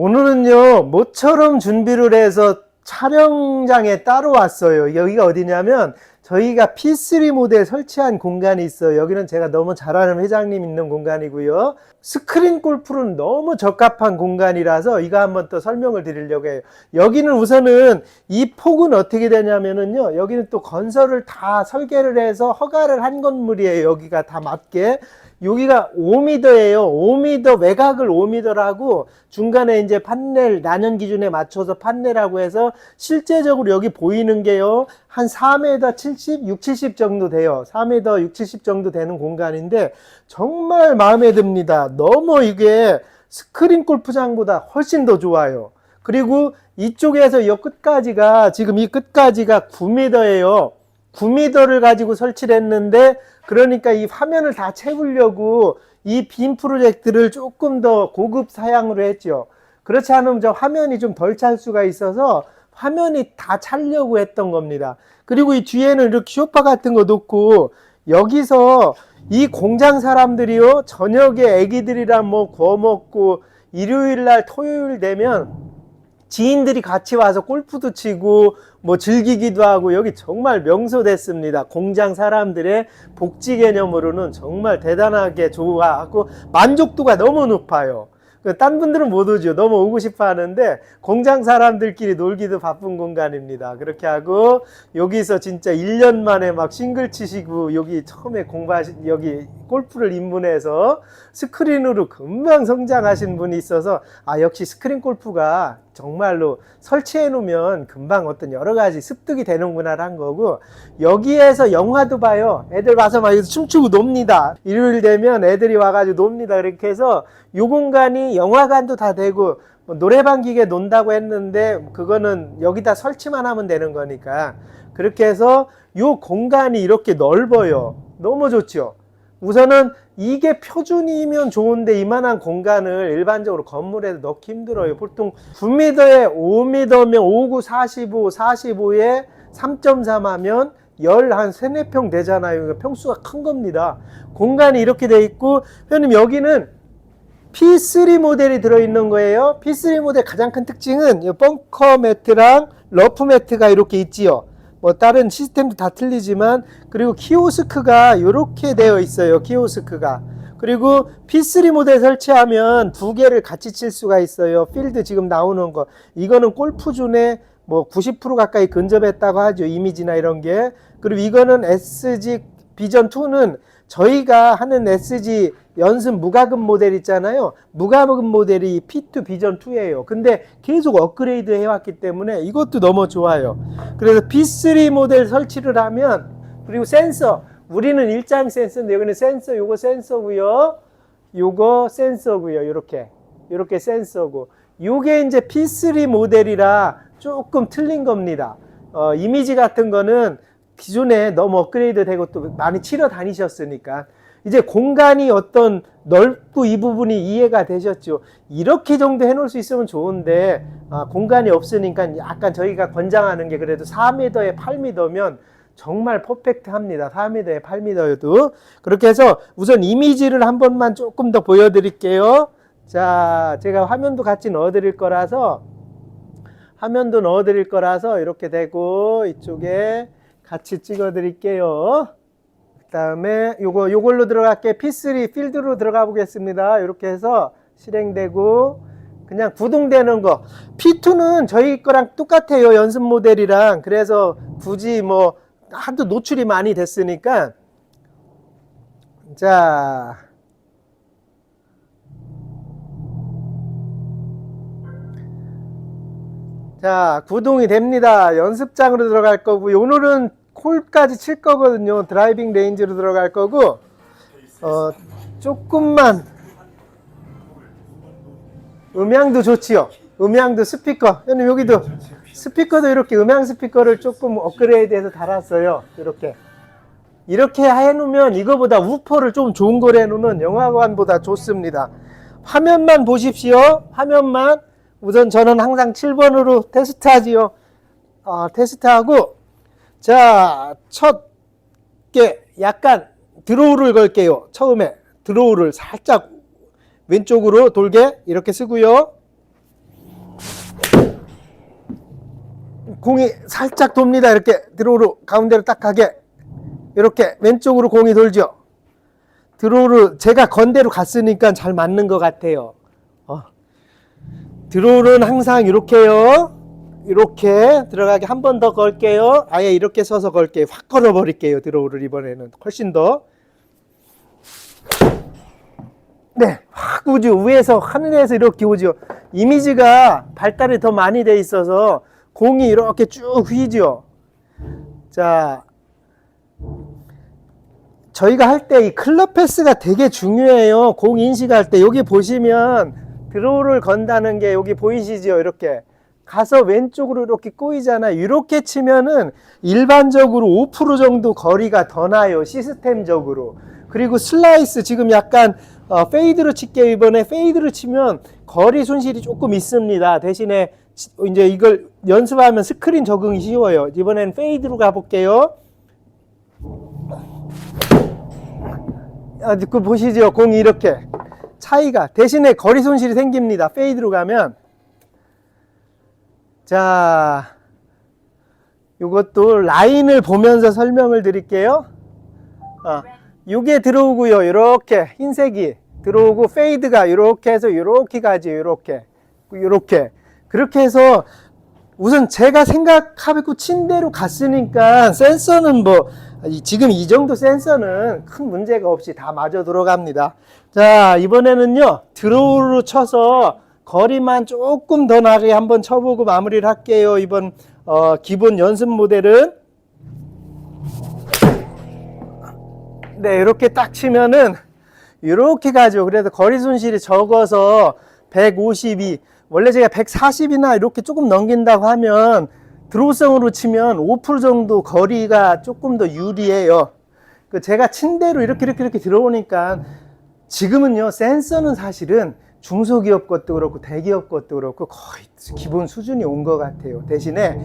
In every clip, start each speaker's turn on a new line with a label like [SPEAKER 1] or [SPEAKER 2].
[SPEAKER 1] 오늘은요, 모처럼 준비를 해서 촬영장에 따로 왔어요. 여기가 어디냐면, 저희가 P3 모델 설치한 공간이 있어요. 여기는 제가 너무 잘 아는 회장님 있는 공간이고요. 스크린 골프는 너무 적합한 공간이라서 이거 한번 또 설명을 드리려고 해요. 여기는 우선은 이 폭은 어떻게 되냐면은요. 여기는 또 건설을 다 설계를 해서 허가를 한 건물이에요. 여기가 다 맞게. 여기가 5m예요. 5m 외곽을 5m라고 중간에 이제 판넬 난연 기준에 맞춰서 판넬하고 해서 실제적으로 여기 보이는 게요. 한 4m 70, 6, 70 정도 돼요. 4m 6, 70 정도 되는 공간인데 정말 마음에 듭니다. 너무 이게 스크린 골프장보다 훨씬 더 좋아요. 그리고 이쪽에서 이 끝까지가 지금 이 끝까지가 9m예요. 9m를 가지고 설치를 했는데 그러니까 이 화면을 다 채우려고 이 빔 프로젝트를 조금 더 고급 사양으로 했죠. 그렇지 않으면 저 화면이 좀 덜 찰 수가 있어서 화면이 다 차려고 했던 겁니다. 그리고 이 뒤에는 이렇게 쇼파 같은 거 놓고 여기서 이 공장 사람들이요 저녁에 애기들이랑 뭐 구워 먹고 일요일 날 토요일 되면 지인들이 같이 와서 골프도 치고 뭐 즐기기도 하고 여기 정말 명소됐습니다. 공장 사람들의 복지 개념으로는 정말 대단하게 좋아하고 만족도가 너무 높아요. 그딴 분들은 못 오죠. 너무 오고 싶어 하는데 공장 사람들끼리 놀기도 바쁜 공간입니다. 그렇게 하고 여기서 진짜 1년 만에 막 싱글 치시고 여기 처음에 공부하신 여기 골프를 입문해서 스크린으로 금방 성장하신 분이 있어서 아 역시 스크린 골프가 정말로 설치해 놓으면 금방 어떤 여러 가지 습득이 되는구나라는 거고 여기에서 영화도 봐요. 애들 와서 막 춤추고 놉니다. 일요일 되면 애들이 와가지고 놉니다. 그렇게 해서 요 공간이 영화관도 다 되고 뭐 노래방 기계 논다고 했는데 그거는 여기다 설치만 하면 되는 거니까 그렇게 해서 요 공간이 이렇게 넓어요. 너무 좋죠. 우선은 이게 표준이면 좋은데 이만한 공간을 일반적으로 건물에 넣기 힘들어요. 보통 9m에 5m면 59, 45, 45에 3.3 하면 열한 3, 4평 되잖아요. 그러니까 평수가 큰 겁니다. 공간이 이렇게 돼 있고, 회원님 여기는 P3 모델이 들어있는 거예요. P3 모델 가장 큰 특징은 이 벙커 매트랑 러프 매트가 이렇게 있지요. 뭐 다른 시스템도 다 틀리지만 그리고 키오스크가 이렇게 되어 있어요. 키오스크가. 그리고 P3 모델 설치하면 두 개를 같이 칠 수가 있어요. 필드 지금 나오는 거. 이거는 골프존에 뭐 90% 가까이 근접했다고 하죠. 이미지나 이런 게. 그리고 이거는 SG 비전 2는 저희가 하는 SG 연습 무가금 모델 있잖아요. 무가금 모델이 P2 비전 2예요. 근데 계속 업그레이드 해왔기 때문에 이것도 너무 좋아요. 그래서 P3 모델 설치를 하면 그리고 센서 우리는 일장 센서인데 여기는 센서 요거 센서고요. 요거 센서고요. 요렇게 요렇게 센서고 요게 이제 P3 모델이라 조금 틀린 겁니다. 어, 이미지 같은 거는 기존에 너무 업그레이드 되고 또 많이 치러 다니셨으니까 이제 공간이 어떤 넓고 이 부분이 이해가 되셨죠. 이렇게 정도 해놓을 수 있으면 좋은데 아, 공간이 없으니까 약간 저희가 권장하는 게 그래도 4m에 8m면 정말 퍼펙트합니다. 4m에 8m여도 그렇게 해서 우선 이미지를 한 번만 조금 더 보여드릴게요. 자, 제가 화면도 같이 넣어드릴 거라서 화면도 넣어드릴 거라서 이렇게 되고 이쪽에 같이 찍어 드릴게요. 그다음에 요거 요걸로 들어갈게 P3 필드로 들어가 보겠습니다. 이렇게 해서 실행되고 그냥 구동되는 거. P2는 저희 거랑 똑같아요. 연습 모델이랑. 그래서 굳이 뭐 하도 노출이 많이 됐으니까 자 자, 구동이 됩니다. 연습장으로 들어갈 거고, 오늘은 콜까지 칠 거거든요. 드라이빙 레인지로 들어갈 거고, 어, 조금만, 음향도 좋지요. 음향도 스피커. 여기도 스피커도 이렇게 음향 스피커를 조금 업그레이드 해서 달았어요. 이렇게. 이렇게 해놓으면 이거보다 우퍼를 좀 좋은 걸 해놓으면 영화관보다 좋습니다. 화면만 보십시오. 화면만. 우선 저는 항상 7번으로 테스트하지요. 어, 테스트하고 자, 첫 게 약간 드로우를 걸게요. 처음에 드로우를 살짝 왼쪽으로 돌게 이렇게 쓰고요. 공이 살짝 돕니다. 이렇게 드로우로 가운데로 딱 가게 이렇게 왼쪽으로 공이 돌죠. 드로우를 제가 건대로 갔으니까 잘 맞는 것 같아요. 어. 드로우는 항상 이렇게요. 이렇게 들어가게 한 번 더 걸게요. 아예 이렇게 서서 걸게요. 확 걸어버릴게요. 드로우를 이번에는 훨씬 더. 네, 확 오죠. 위에서 하늘에서 이렇게 오죠. 이미지가 발달이 더 많이 돼 있어서 공이 이렇게 쭉 휘죠. 자, 저희가 할 때 이 클럽 패스가 되게 중요해요. 공 인식할 때 여기 보시면 드로우를 건다는 게 여기 보이시죠? 이렇게 가서 왼쪽으로 이렇게 꼬이잖아요. 이렇게 치면은 일반적으로 5% 정도 거리가 더 나요. 시스템적으로. 그리고 슬라이스 지금 약간 어, 페이드로 칠게요. 이번에 페이드로 치면 거리 손실이 조금 있습니다. 대신에 치- 이제 이걸 연습하면 스크린 적응이 쉬워요. 이번엔 페이드로 가볼게요. 아, 그 보시죠. 공이 이렇게 차이가 대신에 거리 손실이 생깁니다. 페이드로 가면 자 요것도 라인을 보면서 설명을 드릴게요. 아, 요게 들어오고요. 이렇게 흰색이 들어오고 페이드가 이렇게 해서 이렇게 가지 이렇게 이렇게 그렇게 해서 우선 제가 생각하고 친 대로 갔으니까 센서는 뭐 이- 지금 이 정도 센서는 큰 문제가 없이 다 맞아 들어갑니다. 자 이번에는요 드로우로 쳐서 거리만 조금 더 나게 한번 쳐보고 마무리를 할게요. 이번 어, 기본 연습 모델은 네 이렇게 딱 치면은 이렇게 가죠. 그래서 거리 손실이 적어서 152 원래 제가 140이나 이렇게 조금 넘긴다고 하면 드로우성으로 치면 5% 정도 거리가 조금 더 유리해요. 그 제가 친 대로 이렇게 이렇게 이렇게 들어오니까 지금은요 센서는 사실은 중소기업 것도 그렇고 대기업 것도 그렇고 거의 기본 수준이 온 것 같아요. 대신에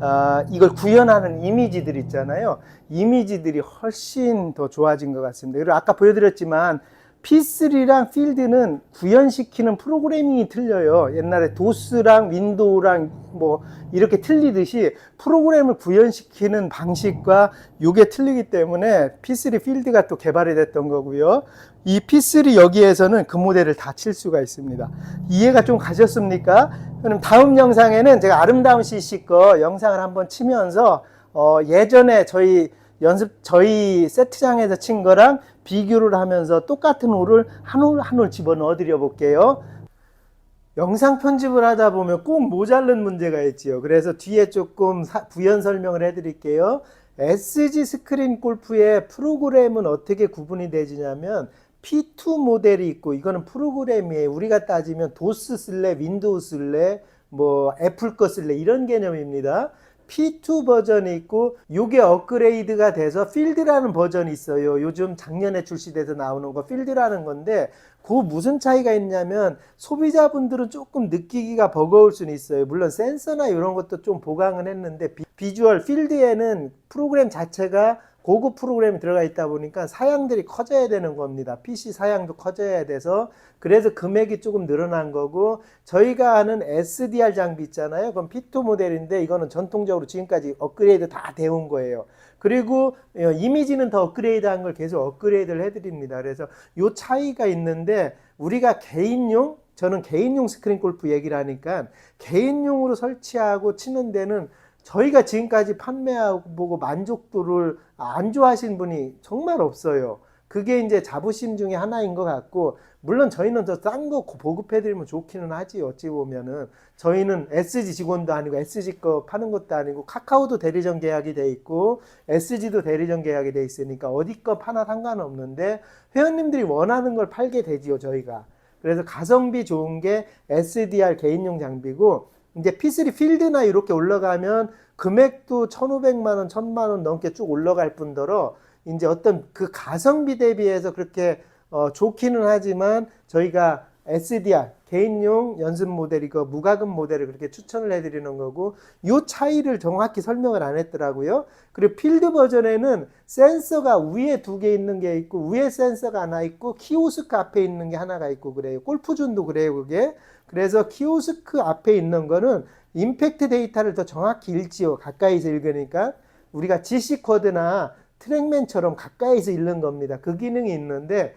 [SPEAKER 1] 아, 이걸 구현하는 이미지들 있잖아요. 이미지들이 훨씬 더 좋아진 것 같습니다. 그리고 아까 보여드렸지만 P3랑 필드는 구현시키는 프로그래밍이 틀려요. 옛날에 도스랑 윈도우랑 뭐 이렇게 틀리듯이 프로그램을 구현시키는 방식과 요게 틀리기 때문에 P3 필드가 또 개발이 됐던 거고요. 이 P3 여기에서는 그 모델을 다 칠 수가 있습니다. 이해가 좀 가셨습니까? 그럼 다음 영상에는 제가 아름다운 CC 거 영상을 한번 치면서 어 예전에 저희 연습 저희 세트장에서 친 거랑 비교를 하면서 똑같은 홀을 한 홀 한 홀 집어넣어 드려 볼게요. 영상 편집을 하다 보면 꼭 모자른 문제가 있지요. 그래서 뒤에 조금 사- 부연 설명을 해 드릴게요. SG 스크린 골프의 프로그램은 어떻게 구분이 되지냐면 P2 모델이 있고 이거는 프로그램이에요. 우리가 따지면 도스 쓸래, 윈도우 쓸래, 뭐 애플 거 쓸래 이런 개념입니다. P2 버전이 있고 요게 업그레이드가 돼서 필드라는 버전이 있어요. 요즘 작년에 출시돼서 나오는 거 필드라는 건데 그 무슨 차이가 있냐면 소비자분들은 조금 느끼기가 버거울 수는 있어요. 물론 센서나 이런 것도 좀 보강은 했는데 비, 비주얼 필드에는 프로그램 자체가 고급 프로그램이 들어가 있다 보니까 사양들이 커져야 되는 겁니다. PC 사양도 커져야 돼서 그래서 금액이 조금 늘어난 거고 저희가 하는 SDR 장비 있잖아요. 그건 P2 모델인데 이거는 전통적으로 지금까지 업그레이드 다 되온 거예요. 그리고 어, 이미지는 더 업그레이드한 걸 계속 업그레이드를 해드립니다. 그래서 요 차이가 있는데 우리가 개인용 저는 개인용 스크린 골프 얘기를 하니까 개인용으로 설치하고 치는 데는 저희가 지금까지 판매하고 만족도를 안 좋아하신 분이 정말 없어요. 그게 이제 자부심 중에 하나인 것 같고, 물론 저희는 더 싼 거 보급해드리면 좋기는 하지, 어찌 보면은. 저희는 SG 직원도 아니고, SG 거 파는 것도 아니고, 카카오도 대리점 계약이 돼 있고, SG도 대리점 계약이 돼 있으니까, 어디 거 파나 상관없는데, 회원님들이 원하는 걸 팔게 되지요, 저희가. 그래서 가성비 좋은 게 SDR 개인용 장비고, 이제 P3 필드나 이렇게 올라가면 금액도 1,500만 원, 1,000만 원 넘게 쭉 올라갈 뿐더러 이제 어떤 그 가성비 대비해서 그렇게 어, 좋기는 하지만 저희가 SDR 개인용 연습 모델이고 무가금 모델을 그렇게 추천을 해드리는 거고 요 차이를 정확히 설명을 안 했더라고요. 그리고 필드 버전에는 센서가 위에 두 개 있는 게 있고 위에 센서가 하나 있고 키오스크 앞에 있는 게 하나가 있고 그래요. 골프존도 그래요 그게. 그래서 키오스크 앞에 있는 거는 임팩트 데이터를 더 정확히 읽지요. 가까이서 읽으니까 우리가 GC 코드나 트랙맨처럼 가까이서 읽는 겁니다. 그 기능이 있는데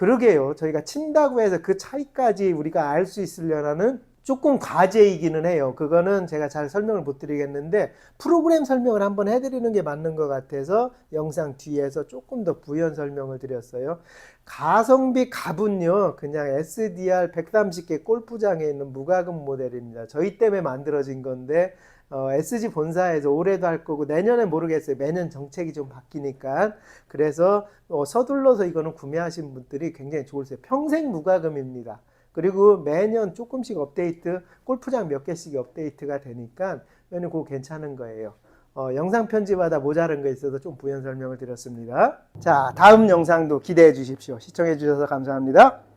[SPEAKER 1] 그러게요. 저희가 친다고 해서 그 차이까지 우리가 알 수 있으려나는 조금 과제이기는 해요. 그거는 제가 잘 설명을 못 드리겠는데 프로그램 설명을 한번 해드리는 게 맞는 것 같아서 영상 뒤에서 조금 더 부연 설명을 드렸어요. 가성비 갑은요, 그냥 SDR 130개 골프장에 있는 무가금 모델입니다. 저희 때문에 만들어진 건데, 어, SG 본사에서 올해도 할 거고, 내년에 모르겠어요. 매년 정책이 좀 바뀌니까. 그래서 어, 서둘러서 이거는 구매하신 분들이 굉장히 좋으세요. 평생 무가금입니다. 그리고 매년 조금씩 업데이트, 골프장 몇 개씩 업데이트가 되니까, 이거는 그거 괜찮은 거예요. 어, 영상 편집하다 모자른 거 있어서 좀 부연 설명을 드렸습니다. 자, 다음 영상도 기대해 주십시오. 시청해 주셔서 감사합니다.